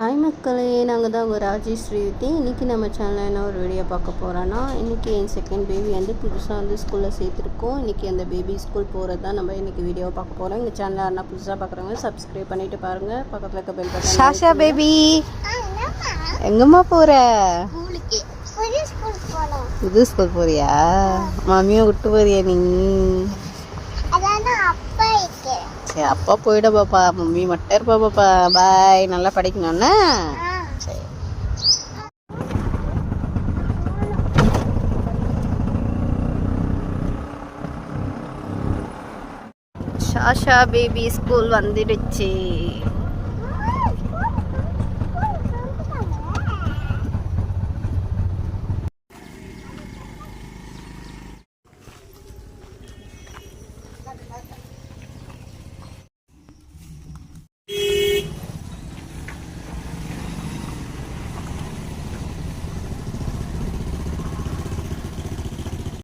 Hi மக்களே. நாங்கள் தான் உங்கள் ராஜேஷ் ஸ்ரீவித்தி இன்றைக்கி நம்ம சேனலில் என்ன ஒரு வீடியோ பார்க்க போகிறோன்னா இன்றைக்கி என் செகண்ட் பேபி வந்து புதுசாக வந்து ஸ்கூலில் சேர்த்துருக்கோம். இன்றைக்கி அந்த பேபி ஸ்கூல் போகிறது தான் நம்ம இன்றைக்கி வீடியோ பார்க்க போகிறோம் எங்கள் சேனலில் யாருன்னா புதுசாக பார்க்குறவங்க சப்ஸ்கிரைப் பண்ணிவிட்டு பாருங்கள் பக்கத்தில் இருக்க பெல் பட்டன் சாஷா பேபி எங்கம்மா போகணும். புது ஸ்கூல் போறியா? மாமியும் விட்டு போறியா நீ? சரி அப்பா போயிட பாப்பா. மம்மி மட்டும் இருப்பா பாப்பா. பாய் நல்லா படிக்கணும்னா சரி. ஷாஷா பேபி ஸ்கூல் வந்துடுச்சு.